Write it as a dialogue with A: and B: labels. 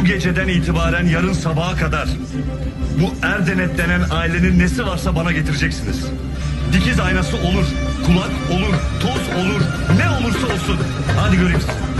A: Bu geceden itibaren yarın sabaha kadar bu Erdenet denen ailenin nesi varsa bana getireceksiniz. Dikiz aynası olur, kulak olur, toz olur, ne olursa olsun. Hadi göreyim sizi.